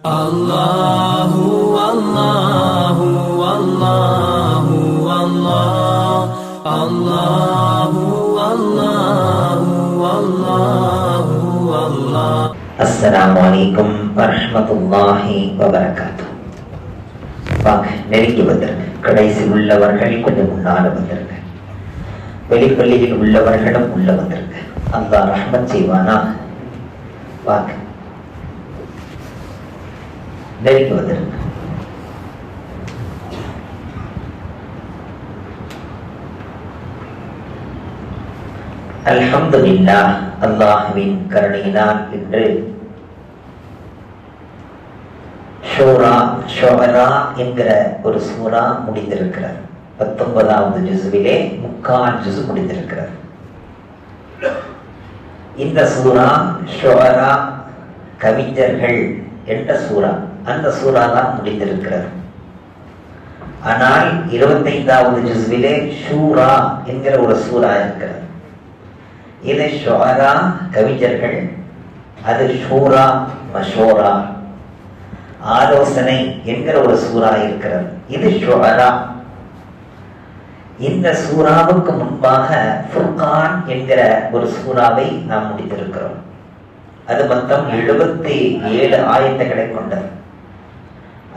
الله والله والله والله الله والله والله والله அஸ்ஸலாமு அலைக்கும் வரஹ்மத்துல்லாஹி வபரகாத்து வாங்க நெருங்கி வந்திருங்க கடைசி உள்ளவர்கள் கொஞ்சம் முன்னால வந்திருங்க வெளிப்பள்ளியில் உள்ளவர்களும் உள்ள வந்திருங்க அல்லாஹ் ரஹ்மத் செய்வானா வாங்க நெருங்கி வந்திருங்க அல்ஹம்துலில்லாஹ் அல்லாஹ்வின் கருணையினால் இன்று ஷோரா ஷோரா என்கிற ஒரு சூரா முடிந்திருக்கிறார் பத்தொன்பதாவது ஜிசுவிலே முக்கால் ஜிசு முடிந்திருக்கிறார் இந்த சூரா ஷோரா கவிஞர்கள் என்ற சூரா. அந்த சூரா தான் முடிந்திருக்கிறது. ஆனால் இருபத்தைந்தாவது ஜிஸ்விலே ஷூரா என்கிற ஒரு சூரா இருக்கிறது. இது ஷோரா கவிஞர்கள் அது ஷூரா மஷோரா. ஆலோசனை என்கிற ஒரு சூறா இருக்கிறது. இது ஷுஅரா இந்த சூறாவுக்கு முன்பாக ஃபுர்கான் என்கிற ஒரு சூறாவை நாம் முடித்திருக்கிறோம். அது மொத்தம் எழுபத்தி ஏழு ஆயத்துக்களை கொண்டது.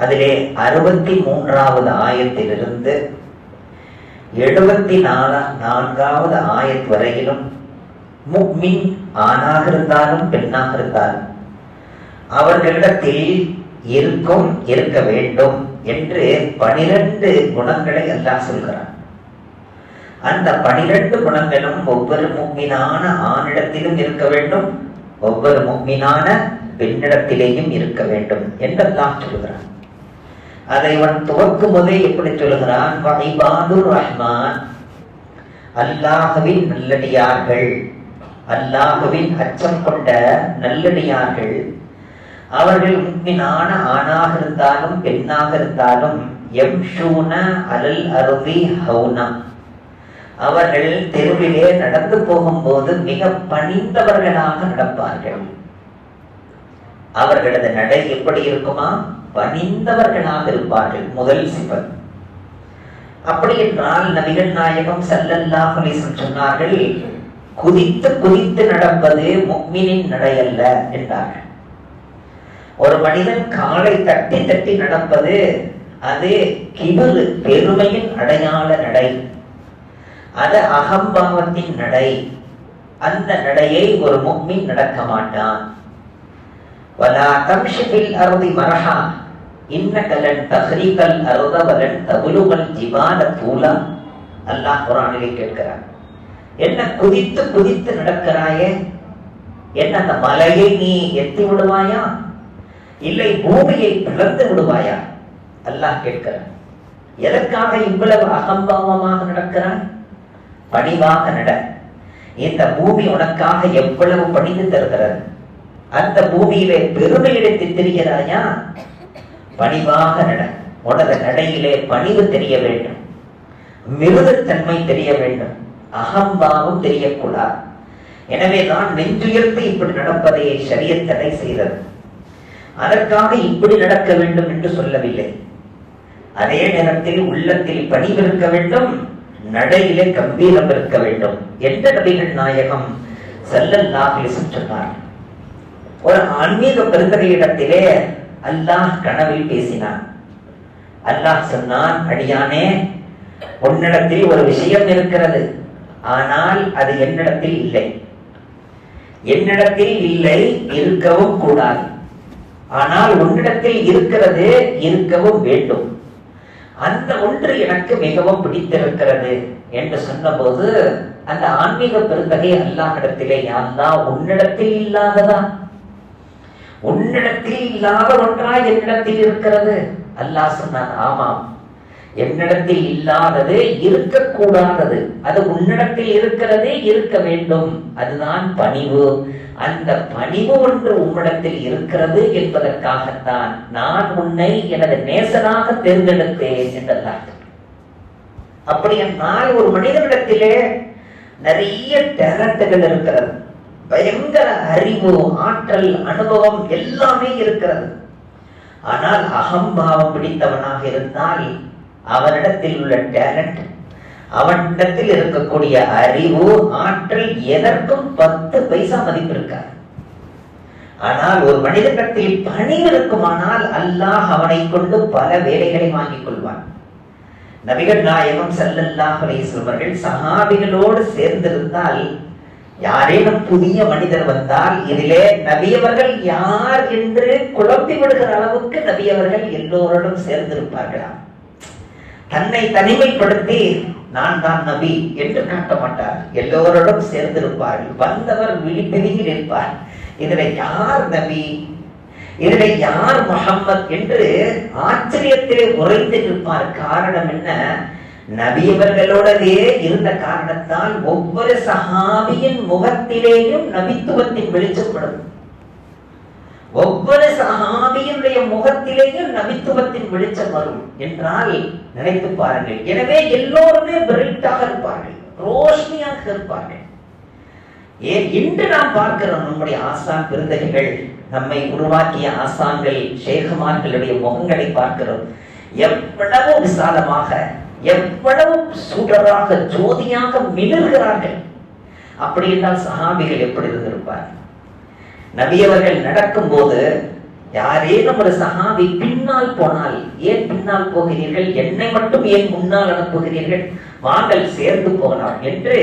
அதிலே அறுபத்தி மூன்றாவது ஆயத்திலிருந்து எழுபத்தி நாலா நான்காவது ஆயத் வரையிலும் முக்மின் ஆணாக இருந்தாலும் பெண்ணாக இருந்தாலும் அவர்களிடத்தில் இருக்கும் இருக்க வேண்டும் என்று பனிரெண்டு குணங்களை எல்லாம் சொல்கிறான். அந்த பனிரெண்டு குணங்களும் ஒவ்வொரு முக்மினான ஆணிடத்திலும் இருக்க வேண்டும் ஒவ்வொரு முக்மினான பெண்ணிடத்திலேயும் இருக்க வேண்டும் என்றெல்லாம் சொல்கிறான். அதை இவன் துவக்கும் போதே எப்படி சொல்கிறான் ரஹ்மான். அல்லாஹுவின் நல்லடியார்கள். அல்லாஹுவின் அச்சம் கொண்ட நல்லடியார்கள். அவர்கள் முக்மினான ஆணாக இருந்தாலும் பெண்ணாக இருந்தாலும் எம் ஷூன அலல் அருவி ஹவுனா. அவர்கள் தெருவிலே நடந்து போகும்போது மிக பணிந்தவர்களாக நடப்பார்கள். அவர்களது நடை எப்படி இருக்குமா? பணிந்தவர்களாக இருப்பார்கள் முதல் சிவன் அப்படி என்றால் நபிகள் நாயகம் சல்லல்லாஹு சொன்னார்கள் குதித்து குதித்து நடப்பது முக்மினின் நடை அல்ல என்றார்கள். ஒரு மனிதன் காலை தட்டி தட்டி நடப்பது அது கிபுரு பெருமையின் அடையாள நடை. அது அகம்பாவத்தின் நடை. அந்த நடையை ஒரு முக்மின் நடக்க மாட்டான். வலா தம்ஷிபில் அருதி மரஹா இன்னகலன் தஹ்ரீகல் அருத வலன் தபுலுகல் ஜிபால தூலா அல்லாஹ் குரானிலே கேட்கிறான் என்ன குதித்து குதித்து நடக்கிறாயே என்ன அந்த மலையை நீ எத்தி விடுவாயா இல்லை பூமியை பிளந்து விடுவாயா அல்லாஹ் கேட்கிறான் எதற்காக இவ்வளவு அகம்பாவமாக நடக்கிறாய் பணிவாக நட இந்த பூமி உனக்காக எவ்வளவு பணிந்து தருகிறது அந்த பூமியிலே பெருமையிடத்தில் தெரிகிறாயா பணிவாக நட. உனது நடையிலே பணிவு தெரிய வேண்டும். மிருகத்தன்மை தெரிய வேண்டும். அகம்பாவம் தெரியக்கூடாது. எனவே தான் நெஞ்சுயர்த்து இப்படி நடப்பதை சரிய தடை செய்தது. அதற்காக இப்படி நடக்க வேண்டும் என்று சொல்லவில்லை. அதே நேரத்தில் உள்ளத்தில் பணிவிருக்க வேண்டும். நடையிலே கம்பீரம் இருக்க வேண்டும் எந்த நபிகள் நாயகம் செல்லல்லாஹ் சொன்னார். ஒரு ஆன்மீக பெருந்தகையிடத்திலே அல்லாஹ் கனவில் பேசினான். அல்லாஹ் சொன்னான் அடியானே உன்னிடத்தில் ஒரு விஷயம் இருக்கிறது. ஆனால் அது என்னிடத்தில் இல்லை. என்னிடத்தில் இல்லை இருக்கவும் கூடாது. ஆனால் உன்னிடத்தில் இருக்கிறது இருக்கவும் வேண்டும். அந்த ஒன்று எனக்கு மிகவும் பிடித்திருக்கிறது என்று சொன்னபோது அந்த ஆன்மீக பெருந்தகை அல்லாஹிடத்திலே யாருந்தா உன்னிடத்தில் இல்லாததா? உன்னிடத்தில் இல்லாத ஒன்றா என்னிடத்தில் இருக்கிறது? அல்லாஹ் சொன்னான் ஆமாம். என்னிடத்தில் இல்லாதது இருக்கக்கூடாதது. அது உன்னிடத்தில் இருக்கிறதே இருக்க வேண்டும். அதுதான் பணிவு. அந்த பணிவு ஒன்று உம்மிடத்தில் இருக்கிறது என்பதற்காகத்தான் நான் உன்னை எனது நேசனாக தேர்ந்தெடுத்தேன் என்றல்லார் அப்படி என்றால் ஒரு மனிதனிடத்திலே நிறைய டேலண்ட்டுகள் இருக்கிறது. பயங்கர அறிவு ஆற்றல் அனுபவம் எல்லாமே இருக்கிறது. ஆனால் அகம்பாவம் பிடித்தவனாக இருந்தால் அவனிடத்தில் உள்ள டேலண்ட் அவனிடத்தில் இருக்கக்கூடிய அறிவு ஆற்றல் எதற்கும் பத்து பைசா மதிப்பு இருக்காது ஆனால் ஒரு மனிதனிடத்தில் பணி இருக்குமானால் அல்லாஹ் அவனை கொண்டு பல வேலைகளை வாங்கிக் கொள்வான். நபிகள் நாயகம் செல்லல்லாஹ் அவர்கள் சகாபிகளோடு சேர்ந்திருந்தால் யாரேனும் புதிய மனிதர் வந்தால் இதிலே நபியவர்கள் யார் என்று குழப்பி விடுகிற அளவுக்கு நபியவர்கள் எல்லோரோடும் சேர்ந்திருப்பார்களாம் தன்னை தனிமைப்படுத்தி நான் தான் நபி என்று காட்ட மாட்டார். எல்லோரோடும் சேர்ந்திருப்பார்கள் வந்தவர் விழிப்பெருகி இருப்பார். இதுல யார் நபி? இதுல யார் முகம்மத் என்று ஆச்சரியத்திலே உறைந்து நிற்பார். காரணம் என்ன? நபியவர்களோடவே இருந்த காரணத்தால் ஒவ்வொரு சஹாபியின் முகத்திலேயும் நபித்துவத்தின் வெளிச்சப்படும். ஒவ்வொரு சஹாபியினுடைய முகத்திலேயும் நபித்துவத்தின் வெளிச்சம் வரும் என்றால் நினைத்து பாருங்கள். எனவே எல்லோருமே பிரைட்டாக இருப்பார்கள் ரோஷ்னியாக இருப்பார்கள். ஏன் இன்று நாம் பார்க்கிறோம் நம்முடைய ஆசான் பெருந்தகைகள் நம்மை உருவாக்கிய ஆசான்கள் ஷேகுமார்களுடைய முகங்களை பார்க்கிறோம். எவ்வளவு விசாலமாக எவ்வளவு சுடராக ஜோதியாக மிளர்கிறார்கள் அப்படி என்றால் சஹாபிகள் எப்படி இருந்திருப்பார்? நபியவர்கள் நடக்கும்போது யாரேனும் ஒரு சஹாபி பின்னால் போனால் ஏன் பின்னால் போகிறீர்கள்? என்னை மட்டும் ஏன் முன்னால் அனுப்புகிறீர்கள்? வாங்கள் சேர்ந்து போகலாம் என்று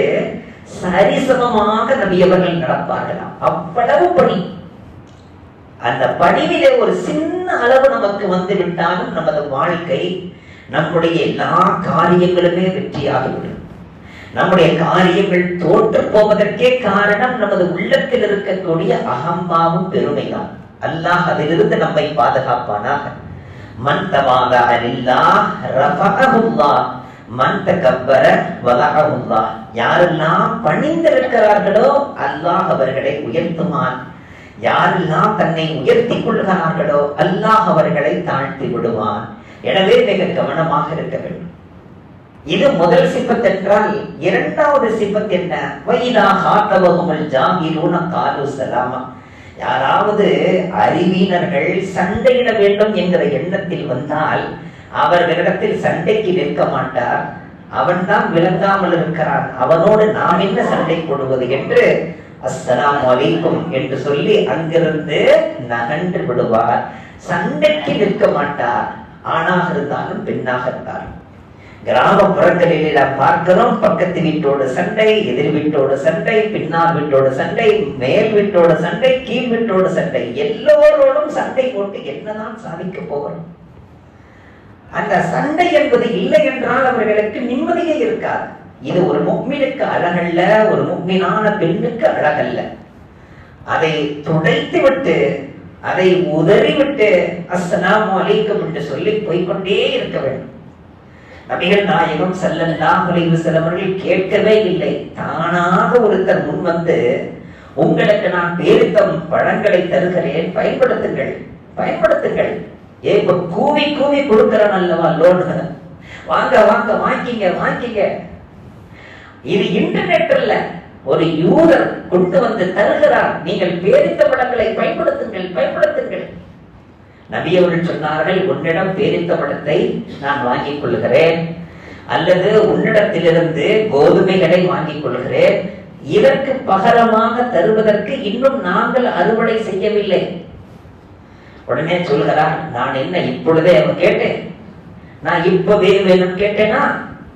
சரிசமமாக நபியவர்கள் நடப்பார்களாம். அவ்வளவு பணி. அந்த பணிவிலே ஒரு சின்ன அளவு நமக்கு வந்து விட்டாலும் நமது வாழ்க்கை நம்முடைய எல்லா காரியங்களுமே வெற்றியாகிவிடும். நம்முடைய காரியங்கள் தோற்று போவதற்கே காரணம் நமது உள்ளத்தில் இருக்கக்கூடிய அகம்பாவும் பெருமைதான். அல்லாஹ் அதிலிருந்து நம்மை பாதுகாப்பானாக. மந்தமாக தவாத அலில்லா ரஃபஅஹுல்லா மன் தகப்பர வதஅஹுல்லா யாரெல்லாம் பணிந்திருக்கிறார்களோ அல்லாஹ் அவர்களை உயர்த்துமான். யாரெல்லாம் தன்னை உயர்த்தி கொள்கிறார்களோ அல்லாஹ் அவர்களை தாழ்த்தி விடுவான். எனவே மிக கவனமாக இருக்க வேண்டும். இது முதல் சிப்பத் என்றால் இரண்டாவது சிப்பத் என்ன? வைலா ஹாத்தவகுமல் ஜாகிலூன காலு சலாமா. யாராவது அறிவீனர்கள் சண்டையிட வேண்டும் என்கிற எண்ணத்தில் வந்தால் அவர்களிடத்தில் சண்டைக்கு நிற்க மாட்டார். அவன்தான் விளங்காமல் இருக்கிறான். அவனோடு நாம் என்ன சண்டை போடுவது என்று அஸ்லாம் அலைக்கும் என்று சொல்லி அங்கிருந்து நகன்று விடுவார். சண்டைக்கு நிற்க மாட்டார். ஆணாக இருந்தாலும் பெண்ணாக இருந்தாலும். கிராமப்புறங்களில் நாம் பார்க்கிறோம் பக்கத்து வீட்டோட சண்டை எதிர் வீட்டோட சண்டை பின்னால் வீட்டோட சண்டை மேல் வீட்டோட சண்டை கீழ் வீட்டோட சண்டை எல்லோரோடும் சண்டை போட்டு என்னதான் சாதிக்க போகிறோம்? அந்த சண்டை என்பது இல்லை என்றால் அவர்களுக்கு நிம்மதியே இருக்காது. இது ஒரு முக்மீனுக்கு அழகல்ல ஒரு முக்மீனான பெண்ணுக்கு அழகல்ல. அதை துடைத்து விட்டு அதை உதறிவிட்டு அஸ்ஸலாமு அலைக்கும் என்று சொல்லி போய்கொண்டே இருக்க வேண்டும். நபிகள் நாயகம் ஸல்லல்லாஹு அலைஹி வஸல்லம் கேட்கவே இல்லை. தானாக ஒருத்தர் முன் வந்து உங்களுக்கு நான் பேரித்தம் பழங்களை தருகிறேன் பயன்படுத்துங்கள் பயன்படுத்துங்கள். ஏ இப்ப கூவி கூவி கொடுக்கிறேன் அல்லவா லோன்? வாங்க வாங்க வாங்கிங்க வாங்கிங்க. இது இன்டர்நெட் இல்லை ஒரு யூதர் கொண்டு வந்து தருகிறார். நீங்கள் பேரித்த படங்களை பயன்படுத்துங்கள் பயன்படுத்துங்கள். நபி அவர்கள் சொன்னார்கள் உன்னிடம் பேரித்த படத்தை நான் வாங்கிக் கொள்கிறேன் அல்லது உன்னிடத்திலிருந்து கோதுமைகளை வாங்கிக் கொள்கிறேன் இதற்கு பகரமாக தருவதற்கு இன்னும் நாங்கள் அறுவடை செய்யவில்லை. உடனே சொல்கிறார் நான் என்ன இப்பொழுதே அவன் கேட்டேன். நான் இப்பவே வேணும் கேட்டேனா?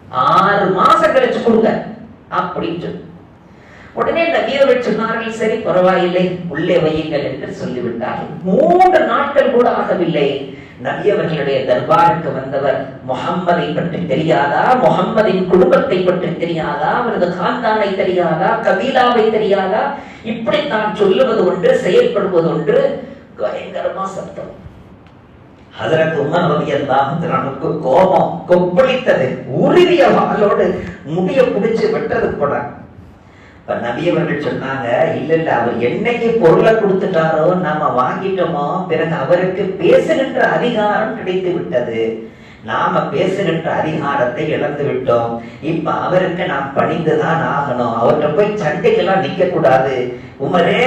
ஆறு மாசம் கழிச்சு கொடுங்க. அப்படின்னு சொல்லு உடனே நபியவர்கள் சொன்னார்கள் சரி பரவாயில்லை உள்ளே வையுங்கள் என்று சொல்லிவிட்டார்கள் மூன்று நாட்கள் கூட ஆகவில்லை. நபியவர்களுடைய தர்பாருக்கு வந்தவர் முகம்மதை பற்றி தெரியாதா? முகம்மதின் குடும்பத்தை பற்றி தெரியாதா? அவரது காந்தானை தெரியாதா? கபீலாவை தெரியாதா? இப்படி தான் சொல்லுவது ஒன்று செயல்படுவது ஒன்று. பயங்கரமா சத்தம். ஹசரத் உமர் ரலியல்லாஹு அன்ஹுக்கு கோபம் கொப்பளித்தது. உருவிய வாளோடு முடிய பிடிச்சு வெட்டது கூட இப்ப நபி அவர்கள் சொன்னாங்க இல்ல இல்ல அவர் என்னைக்கு பொருளை கொடுத்துட்டாரோ நாம வாங்கிட்டோமோ பிறகு அவருக்கு பேசுகின்ற அதிகாரம் கிடைத்து விட்டது. நாம பேசுகின்ற அதிகாரத்தை இழந்து விட்டோம். இப்ப அவருக்கு நாம் பணிந்துதான் ஆகணும். அவர்கிட்ட போய் சண்டைக்கெல்லாம் நிக்க கூடாது உமரே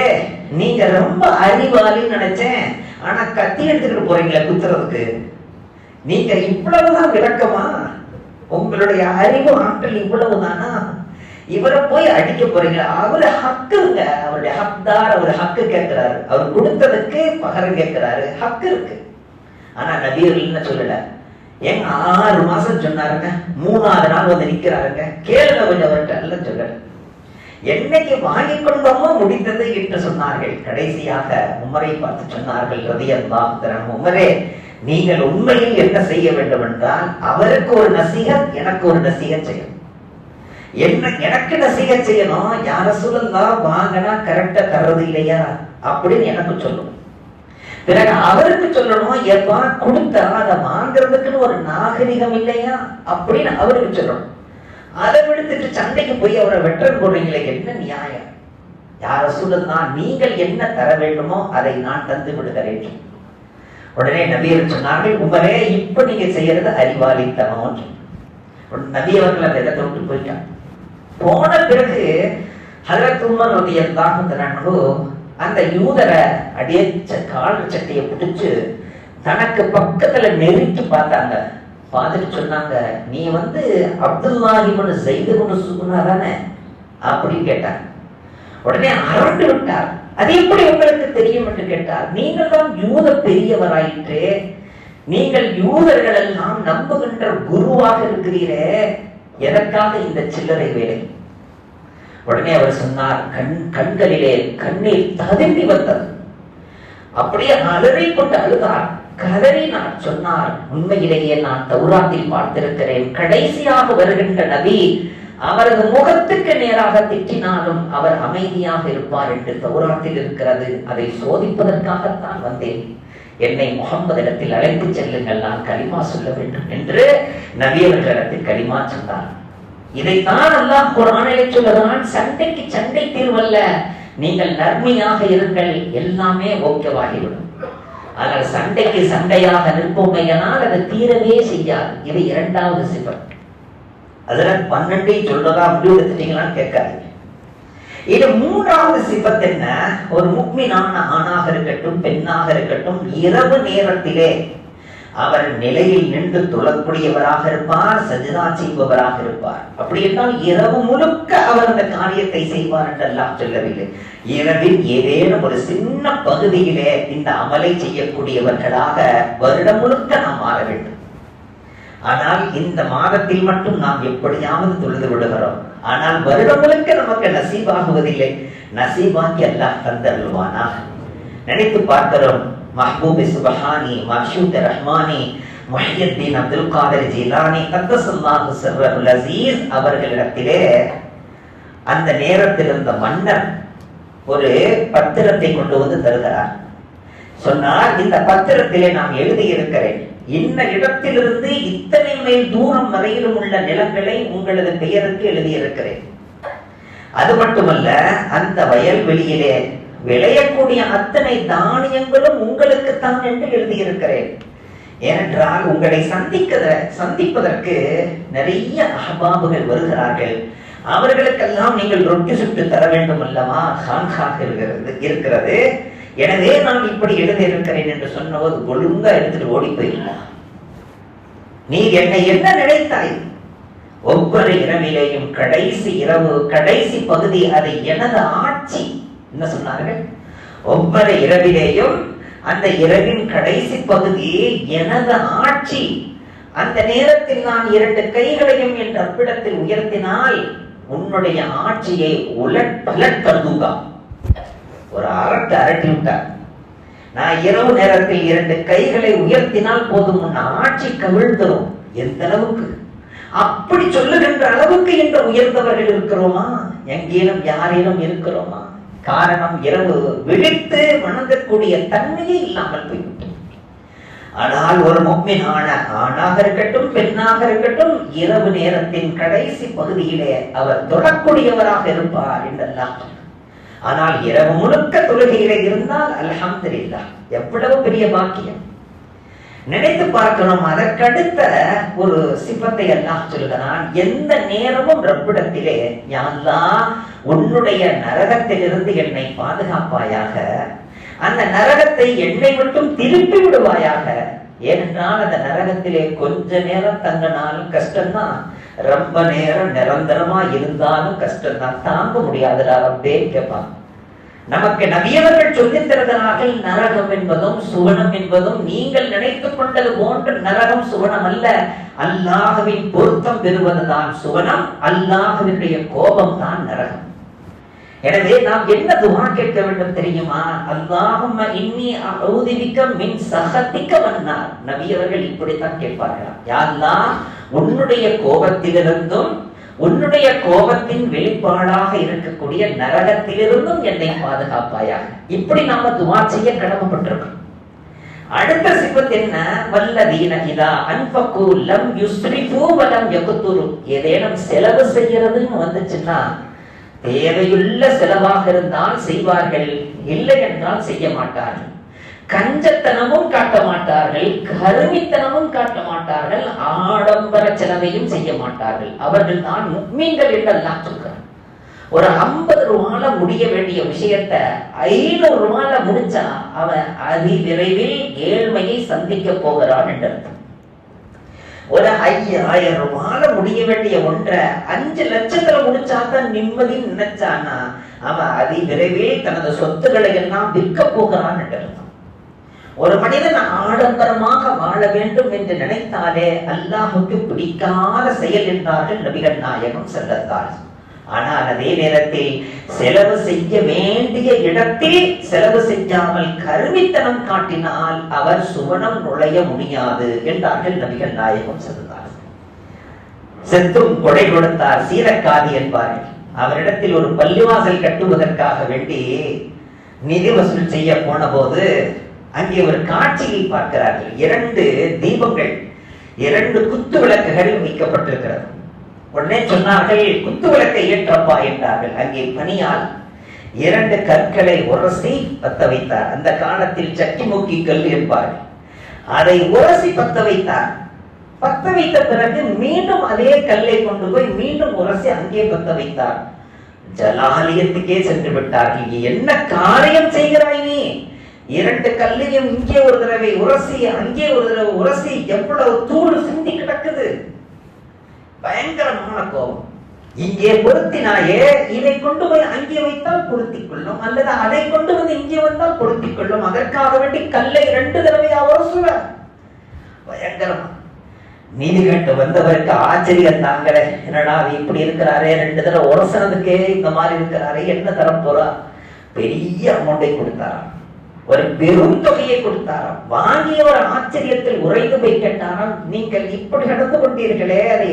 நீங்க ரொம்ப அறிவாளின்னு நினைச்சேன். ஆனா கத்தி எடுத்துக்கிட்டு போறீங்களே குத்துறதுக்கு. நீங்க இவ்வளவுதான் விளக்கமா? உங்களுடைய அறிவு ஆற்றல் இவ்வளவுதானா? இவரை போய் அடிக்க போறீங்க. அவரு ஹக்குங்க அவருடைய ஹக்தார் அவர் ஹக்கு கேட்கிறாரு. அவர் கொடுத்ததுக்கு பகரம் கேட்கிறாரு. ஹக்கு இருக்கு. ஆனா நபியர்கள் என்ன சொல்லல. ஏங்க ஆறு மாசம் சொன்னாருங்க. மூணாவது நாள் வந்து நிக்கிறாருங்க. கேளுங்க கொஞ்சம் அவர்கிட்ட. எல்லாம் சொல்லல என்னைக்கு வாங்கி கொண்டோமோ முடிந்தது என்று சொன்னார்கள். கடைசியாக உமரை பார்த்து சொன்னார்கள் ரதியல்லாஹ் உமரே நீங்கள் உண்மையில் என்ன செய்ய வேண்டும் என்றால் அவருக்கு ஒரு நசீகத் எனக்கு ஒரு நசீகத் செய்யணும் என்ன எனக்கு நசிக செய்யணும்? யார சொல்லலாம் வாங்கினா கரெக்டா தர்றது இல்லையா? அப்படின்னு எனக்கு சொல்லணும். பிறகு அவருக்கு சொல்லணும் எப்பா கொடுத்தா அதை வாங்குறதுக்குன்னு ஒரு நாகரிகம் இல்லையா? அப்படின்னு அவருக்கு சொல்லணும். அதை விடுத்துட்டு சண்டைக்கு போய் அவரை வெற்றன் போடுறீங்களே என்ன நியாயம்? யார சொல்லலாம் நீங்கள் என்ன தர வேண்டுமோ அதை நான் தந்து விடுகிறேன். உடனே நபியர் சொன்னார்கள் உங்களே இப்ப நீங்க செய்யறது அறிவாளித்தனம் நபி அவர்கள் அந்த இடத்தை விட்டு போயிட்டாங்க. போன பிறகு ஹதரத் உமர் ரலியல்லாஹு அந்த யூதரை அடியச்ச ச- கால் சட்டையை பிடிச்சு தனக்கு பக்கத்துல நெருக்கி பார்த்தாங்க. பார்த்துட்டு சொன்னாங்க நீ வந்து அப்துல்லாஹிபுன் ஜெயிதுபுன் சுகுனா தானே? அப்படின்னு கேட்டார். உடனே அரண்டு விட்டார். அது எப்படி உங்களுக்கு தெரியும்? என்று கேட்டார். நீங்கள் தான் யூத பெரியவராயிற்று. நீங்கள் யூதர்கள் எல்லாம் நம்புகின்ற குருவாக இருக்கிறீரே. எதற்காக இந்த சில்லறை வேலை? உடனே அவர் சொன்னார் கண் கண்களிலே கண்ணீர் ததும்பி வந்தது. அப்படியே அலறி கொண்டு அழுதார். கதறி நான் சொன்னார் உண்மையிலேயே நான் தௌராத்தில் பார்த்திருக்கிறேன். கடைசியாக வருகின்ற நபி அவரது முகத்துக்கு நேராக திட்டினாலும் அவர் அமைதியாக இருப்பார் என்று தௌராத்தில் இருக்கிறது. அதை சோதிப்பதற்காகத்தான் வந்தேன். என்னை முகம்மதிடத்தில் அழைத்து செல்லுங்கள். நான் கலிமா சொல்ல வேண்டும் என்று நபியவர்களிடத்தில் கலிமா சொன்னார். இதைத்தான் அல்லாஹ் குரானிலே சொல்லுகிறான் சண்டைக்கு சண்டை தீர்வல்ல நீங்கள் நர்மையாக இருங்கள் எல்லாமே ஓகேவாகிவிடும். ஆனால் சண்டைக்கு சண்டையாக நிற்போமையானால் அது தீரவே செய்யாது. இது இரண்டாவது சிபம். அதுல பன்னெண்டை சொல்றதா முடிவு எடுத்துட்டீங்களான்னு கேட்காதீங்க. இது மூன்றாவது சிபத் என்ன? ஒரு முக்மினான ஆணாக இருக்கட்டும் பெண்ணாக இருக்கட்டும் இரவு நேரத்திலே அவர் நிலையில் நின்று தொழக்கூடியவராக இருப்பார் சஜிதா செய்பவராக இருப்பார். அப்படி என்றால் இரவு முழுக்க அவர் அந்த காரியத்தை செய்வார் என்றெல்லாம் சொல்லவில்லை. இரவில் ஏதேனும் ஒரு சின்ன பகுதியிலே இந்த அமலை செய்யக்கூடியவர்களாக வருடம் முழுக்க நாம் மாற வேண்டும். ஆனால் இந்த மாதத்தில் மட்டும் நாம் எப்படியாவது தொழுது விடுகிறோம். ஆனால் வருடம் முழுக்க நமக்கு நசீபாகுவதில்லை. நசீபாக்கி எல்லாம் தந்தருவானா நினைத்து பார்க்கிறோம் மஹபூபி சுபஹானி மஹ்ஷூத் ரஹ்மானி முஹியத்தீன் அப்துல் காதர் ஜீலானி கத்தசல்லாஹு சிர்ரல் அசீஸ் அவர்களிடத்திலே அந்த நேரத்தில் இருந்த மன்னர் ஒரு பத்திரத்தை கொண்டு வந்து தருகிறார். சொன்னார் இந்த பத்திரத்திலே நான் எழுதியிருக்கிறேன் இந்த இடத்திலிருந்து இத்தனை மைல் தூரம் வரையிலும் உள்ள நிலங்களை உங்களது பெயருக்கு எழுதியிருக்கிறேன். அது மட்டுமல்ல அந்த வயல்வெளியிலே விளையக்கூடிய அத்தனை தானியங்களும் உங்களுக்கு தான் என்று எழுதியிருக்கிறேன். ஏனென்றால் உங்களை சந்திக்க சந்திப்பதற்கு நிறைய அகபாபுகள் வருகிறார்கள். அவர்களுக்கெல்லாம் நீங்கள் ரொட்டி சுட்டு தர வேண்டும் அல்லவா? ஹான்காக இருக்கிறது இருக்கிறது. எனவே நான் இப்படி எழுதியிருக்கிறேன் என்று சொன்னபோது ஒழுங்கா எடுத்துட்டு ஓடி போயிடலாம் நீ என்னை என்ன நினைத்தாய்? ஒவ்வொரு இரவிலேயும் கடைசி இரவு கடைசி பகுதி அதை எனது ஆட்சி. என்ன சொன்னார்கள்? ஒவ்வொரு இரவிலேயும் அந்த இரவின் கடைசி பகுதி எனது ஆட்சி. அந்த நேரத்தில் நான் இரண்டு கைகளையும் என் ரப்பிடத்தில் உயர்த்தினால் உன்னுடைய ஆட்சியை உலட் பலட் ஒரு அரட்டு அரட்டி விட்டார். நான் இரவு நேரத்தில் இரண்டு கைகளை உயர்த்தினால் போதும் உன் ஆட்சி கவிழ்ந்துரும். எந்த அளவுக்கு? அப்படி சொல்லுகின்ற அளவுக்கு என்று உயர்ந்தவர்கள் இருக்கிறோமா? எங்கேனும் யாரேனும் இருக்கிறோமா? காரணம் இரவு. விழித்து வணங்கக்கூடிய தன்மையே இல்லாமல் போய்விட்டது. ஆனால் ஒரு முக்மினான ஆணாக இருக்கட்டும் பெண்ணாக இருக்கட்டும் இரவு நேரத்தின் கடைசி பகுதியிலே அவர் தொடக்கூடியவராக இருப்பார் என்றெல்லாம் ஆனால் இரவு முழுக்க தொழுகையிலே இருந்தால் அல்ஹம்துலில்லாஹ் எவ்வளவு பெரிய பாக்கியம். நினைத்து பார்க்கணும் அதற்கடுத்த ஒரு சிப்பத்தை எல்லாம் சொல்கிறான் எந்த நேரமும் ரப்பிடத்திலே யாழ்லா உன்னுடைய நரகத்திலிருந்து என்னை பாதுகாப்பாயாக அந்த நரகத்தை என்னை மட்டும் திருப்பி விடுவாயாக. ஏனென்றால் அந்த நரகத்திலே கொஞ்ச நேரம் தங்கினாலும் கஷ்டம்தான். ரொம்ப நேரம் நிரந்தரமா இருந்தாலும் கஷ்டம்தான். தாங்க முடியாதுடா ரப்பே கேட்பாங்க நமக்கு நவியவர்கள் சொல்லித்தருகிறார்கள் நரகம் என்பதும் சுவனம் என்பதும் நீங்கள் நினைத்துக் கொண்டது போன்ற நரகம் சுவனம் அல்ல. அல்லாஹவின் பொருத்தம் பெறுவதுதான் சுவனம். அல்லாஹவினுடைய கோபம் தான் நரகம். எனவே நாம் என்ன துவா கேட்க வேண்டும் தெரியுமா? அல்லாஹும் இன்னி அஊதிபிக்க மின் சகத்திக்க வன்னார். நபி அவர்கள் இப்படித்தான் கேட்பார்களாம். யா உன்னுடைய கோபத்திலிருந்தும் உன்னுடைய கோபத்தின் வெளிப்பாடாக இருக்கக்கூடிய நரகத்திலிருந்தும் என்னை பாதுகாப்பாயாக. இப்படி நாம துவா செய்ய கடமைப்பட்டிருக்கோம். அடுத்த சிபத் என்ன? வல்லதீன இதா அன்பக்கு லம் யுஸ்ரிஃபு வலம் யகுத்துரு. ஏதேனும் செலவு செய்யறதுன்னு வந்துச்சுன்னா தேவையுள்ள செலவாக இருந்தால் செய்வார்கள் இல்லை என்றால் செய்ய மாட்டார்கள். கஞ்சத்தனமும் காட்ட மாட்டார்கள் கருமித்தனமும் காட்ட மாட்டார்கள் ஆடம்பர செலவையும் செய்ய மாட்டார்கள். அவர்கள் தான் முக்மீன்கள் என்றெல்லாம் சொல்கிறார் ஒரு ஐம்பது ரூபால முடிய வேண்டிய விஷயத்த ஐநூறு ரூபால முடிச்சா அவன் அதி விரைவில் ஏழ்மையை சந்திக்க போகிறான் என்று அர்த்தம் ஒரு ஐயாயிரம் ரூபால முடிய வேண்டிய ஒன்றை அஞ்சு லட்சத்துல முடிச்சாதான் நிம்மதி நினைச்சானா அவன் அதி விரைவில் தனது சொத்துக்களை எல்லாம் விற்க போகிறான் ஒரு மனிதன் ஆடம்பரமாக வாழ வேண்டும் என்று நினைத்தாலே அல்லாஹுக்கு பிடிக்காத செயல் என்றார்கள் நபிகள் நாயகம் செல்லத்தார்கள் ஆனால் அதே நேரத்தில் செலவு செய்ய வேண்டிய இடத்தில் செலவு செய்யாமல் கருமித்தனம் காட்டினால் அவர் சுவனம் நுழைய முடியாது என்றார்கள் நபிகள் நாயகம் செல்லுந்தார் செத்தும் கொடை கொடுத்தார் சீரக்காதி என்பார்கள் அவரிடத்தில் ஒரு பள்ளிவாசல் கட்டுவதற்காக வேண்டி நிதி வசூல் செய்ய போன போது அங்கே ஒரு காட்சியை பார்க்கிறார்கள். இரண்டு தீபங்கள் இரண்டு குத்து விளக்குகள் வைக்கப்பட்டிருக்கிறது. உடனே சொன்னார்கள் குத்து விளக்கை ஏற்றப்பா என்றார்கள். அங்கே பணியால் இரண்டு கற்களை உரசி பத்த வைத்தார். அந்த காலத்தில் சட்டி மூக்கி கல் என்பார்கள் அதை உரசி பத்த வைத்தார். பத்த வைத்த பிறகு மீண்டும் அதே கல்லை கொண்டு போய் மீண்டும் உரசி அங்கே பத்த வைத்தார். ஜலாலயத்துக்கே சென்று விட்டார்கள் நீ என்ன காரியம் செய்கிறாய் நீ? இரண்டு கல்லையும் இங்கே ஒரு தடவை உரசி அங்கே ஒரு தடவை உரசி எவ்வளவு தூள் சிந்தி பயங்கரமான கோபம். இங்கே பொருத்தினாயே இதை கொண்டு போய் அங்கே வைத்தால் பொருத்திக் கொள்ளும் அல்லது அதை கொண்டு வந்து இங்கே வந்தால் பொருத்திக் கொள்ளும் அதற்காக வேண்டி கல்லை ரெண்டு தடவையா உரசுவ பயங்கரமா நீதி கேட்டு வந்தவருக்கு ஆச்சரியம் தாங்களே. என்னடா அது இப்படி இருக்கிறாரே ரெண்டு தடவை உரசனதுக்கே இந்த மாதிரி இருக்கிறாரே என்ன தரம் போறா? பெரிய அமௌண்டை கொடுத்தாராம். ஒரு பெரும் தொகையை கொடுத்தாராம். வாங்கியவர் ஆச்சரியத்தில் உறைந்து போய் கேட்டாராம் நீங்கள் இப்படி நடந்து கொண்டீர்களே அதை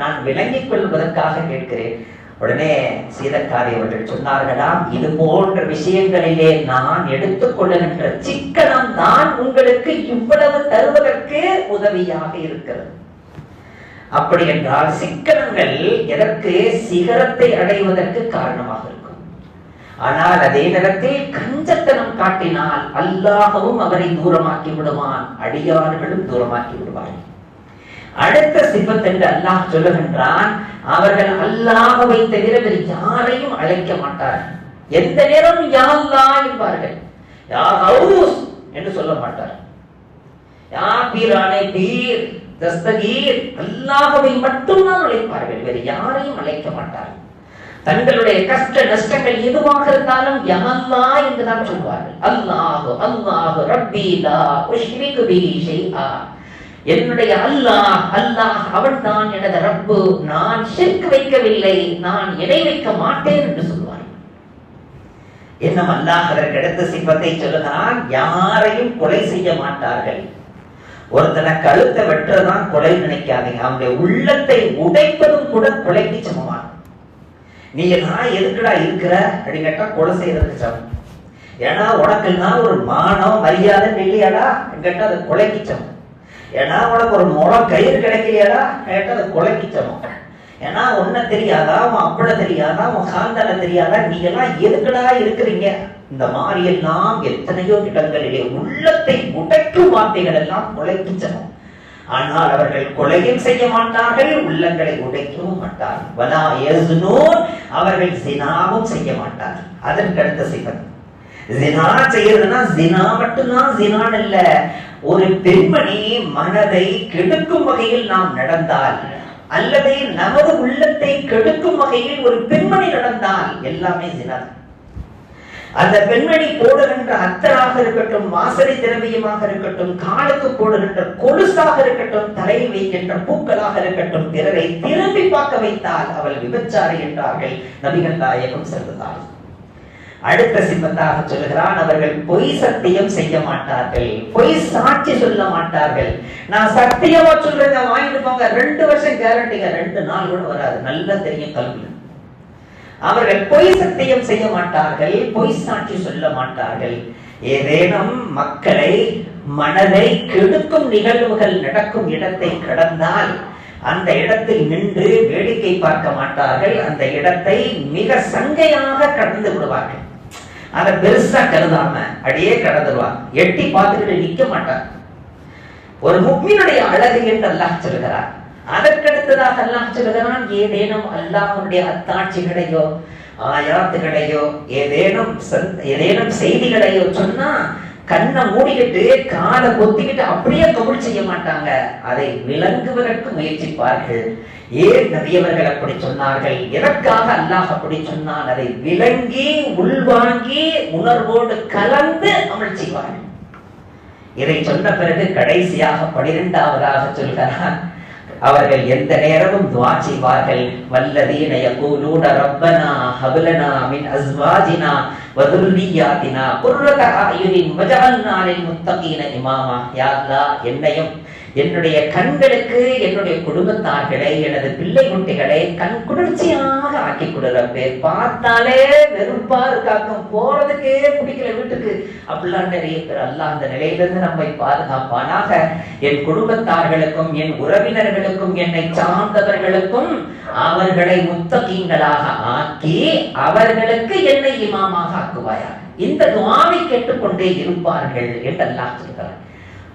நான் விளங்கிக் கொள்வதற்காக கேட்கிறேன். உடனே சீதக்காரி அவர்கள் சொன்னார்களாம் இது போன்ற விஷயங்களிலே நான் எடுத்துக்கொள்ளுகின்ற சிக்கனம் தான் உங்களுக்கு இவ்வளவு தருவதற்கு உதவியாக இருக்கிறது. அப்படி என்றால் சிக்கனங்கள் எதற்கு? சிகரத்தை அடைவதற்கு காரணமாக இருக்கும் ஆனால் அதே நேரத்தில் கஞ்சத்தனம் காட்டினால் அல்லாஹவும் அவரை தூரமாக்கி விடுவான். அடியார்களும் தூரமாக்கி விடுவார்கள். அடுத்த சிபத் என்று அல்லாஹ் சொல்லுகின்றான் அவர்கள் அல்லாஹவை தவிர வேறு யாரையும் அழைக்க மாட்டார்கள். எந்த நேரம் யாழ்லா என்பார்கள். யா ஹவுஸ் என்று சொல்ல மாட்டார் யா பீரானே பீர் தஸ்தகீர் அல்லாஹவை மட்டும்தான் அழைப்பார்கள். வேறு யாரையும் அழைக்க மாட்டார்கள். தங்களுடைய கஷ்ட நஷ்டங்கள் எதுவாக இருந்தாலும் யமல்லா என்றுதான் சொல்வார்கள். அல்லாஹு அல்லாஹு ரப்பீலா உஷ்ரிகு ஆ என்னுடைய அல்லாஹ் அல்லாஹ் அவன் தான் எனது ரப்பு. நான் ஷிர்க் வைக்கவில்லை நான் இணை வைக்க மாட்டேன் என்று சொல்வார் என்ன அல்லாஹ் அதற்கு சிப்பத்தை சொல்லுகிறான் யாரையும் கொலை செய்ய மாட்டார்கள். ஒருத்தனை கழுத்தை வெட்டுறதான் கொலை நினைக்காதீங்க. அவனுடைய உள்ளத்தை உடைப்பதும் கூட கொலைக்கு சமமான நீ நான் எதுக்குடா இருக்கிற? அப்படின்னு கேட்டா கொலை செய்யறதுக்கு சமம். ஏன்னா உனக்கு நான் ஒரு மானம் மரியாதை இல்லையாடா கேட்டா அது கொலைக்கு சமம். ஏன்னா உனக்கு ஒரு முளம் கயிறு கிடைக்கலையாடா? கேட்டா அது கொலைக்கு சமம். ஏன்னா உன்ன தெரியாதா? உன் அப்பட தெரியாதா? உன் காந்தால தெரியாதா? நீங்க எல்லாம் எதுக்குடா இருக்கிறீங்க? இந்த மாதிரி எல்லாம் எத்தனையோ இடங்களிலே உள்ளத்தை உடைக்கும் வார்த்தைகள் எல்லாம் கொலைக்கு சமம். ஆனால் அவர்கள் கொலையும் செய்ய மாட்டார்கள் உள்ளங்களை உடைக்கவும் மாட்டார்கள். வலா அவர்கள் சினாவும் செய்ய மாட்டார்கள். அதற்கு அடுத்த சிவன் ஜினா செய்யறதுன்னா ஜினா மட்டும்தான் ஜினான் இல்ல. ஒரு பெண்மணி மனதை கெடுக்கும் வகையில் நாம் நடந்தால் அல்லது நமது உள்ளத்தை கெடுக்கும் வகையில் ஒரு பெண்மணி நடந்தால் எல்லாமே ஜினா அந்த பெண்மணி போடுகின்ற அத்தராக இருக்கட்டும் வாசனை திரவியமாக இருக்கட்டும் காலுக்கு போடுகின்ற கொலுசாக இருக்கட்டும் தலையில் வைக்கின்ற பூக்களாக இருக்கட்டும் பிறரை திரும்பி பார்க்க வைத்தால் அவள் விபச்சாரி என்றார்கள் நபிகள் நாயகம் செல்வதால். அடுத்த சிம்பத்தாக சொல்லுகிறான் அவர்கள் பொய் சத்தியம் செய்ய மாட்டார்கள் பொய் சாட்சி சொல்ல மாட்டார்கள். நான் சத்தியமா சொல்றேங்க வாங்கிட்டு போங்க ரெண்டு வருஷம் கேரண்டிங்க ரெண்டு நாள் கூட வராது நல்லா தெரியும் கல்வி அவர்கள் பொய் சத்தியம் செய்ய மாட்டார்கள் பொய் சாட்சி சொல்ல மாட்டார்கள். ஏதேனும் மக்களை மனதை கெடுக்கும் நிகழ்வுகள் நடக்கும் இடத்தை கடந்தால் அந்த இடத்தில் நின்று வேடிக்கை பார்க்க மாட்டார்கள். அந்த இடத்தை மிக சங்கையாக கடந்து விடுவார்கள். அதை பெருசா கருதாம அடியே கடந்துருவாங்க எட்டி பார்த்துக்கிட்டு நிக்க மாட்டார். ஒரு முக்மீனுடைய அழகு என்று அல்லாஹ் சொல்கிறார். அதற்கடுத்ததாக அல்லாஹ் சொல்கிறான் ஏதேனும் அல்லாஹனுடைய அத்தாட்சிகளையோ ஆயாத்துகளையோ ஏதேனும் சந்த்- ஏதேனும் செய்திகளையோ சொன்னா கண்ணை மூடிக்கிட்டு காலை கொத்திக்கிட்டு அப்படியே கபுல் செய்ய மாட்டாங்க. அதை விளங்குவதற்கு முயற்சிப்பார்கள். ஏன் நபியவர்கள் அப்படி சொன்னார்கள்? எதற்காக அல்லாஹ் அப்படி சொன்னான்? அதை விளங்கி உள்வாங்கி உணர்வோடு கலந்து அமல் செய்வார்கள். இதை சொன்ன பிறகு கடைசியாக பனிரெண்டாவதாக சொல்கிறான் அவர்கள் எந்த நேரமும் துவா செய்வார்கள். வல்லதீன யகூலூன ரப்பனா ஹப்லனா மின் அஸ்வாஜினா வதுர்ரியாத்தினா குர்ரத அயுனின் வஜஅல்னா லில் முத்தகீன இமாமா. யா அல்லாஹ் என்னையும் என்னுடைய கண்களுக்கு என்னுடைய குடும்பத்தார்களை எனது பிள்ளை குட்டிகளை கண் குளிர்ச்சியாக ஆக்கி கொடுறப்பே பார்த்தாலே வெறுப்பா இருக்காக்கும் போறதுக்கே பிடிக்கல வீட்டுக்கு. அப்படிலாம் நிறைய பேர் அல்ல அந்த நிலையிலிருந்து நம்மை பாதுகாப்பானாக. என் குடும்பத்தார்களுக்கும் என் உறவினர்களுக்கும் என்னை சார்ந்தவர்களுக்கும் அவர்களை முத்தகீங்களாக ஆக்கி அவர்களுக்கு என்னை இமாமாக ஆக்குவாயா இந்த துவாவை கேட்டுக்கொண்டே இருப்பார்கள் என்று அல்லாஹ் சொல்கிறார்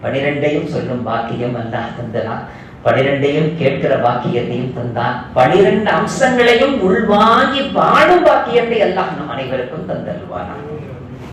பனிரெண்டையும் சொல்லும் பாக்கியம் அல்லாஹ் தந்தான் பனிரெண்டையும் கேட்கிற பாக்கியத்தையும் தந்தான். பனிரெண்டு அம்சங்களையும் உள்வாங்கி வாழும் பாக்கியத்தை அல்லாஹ் நம் அனைவருக்கும் தந்தருவானான்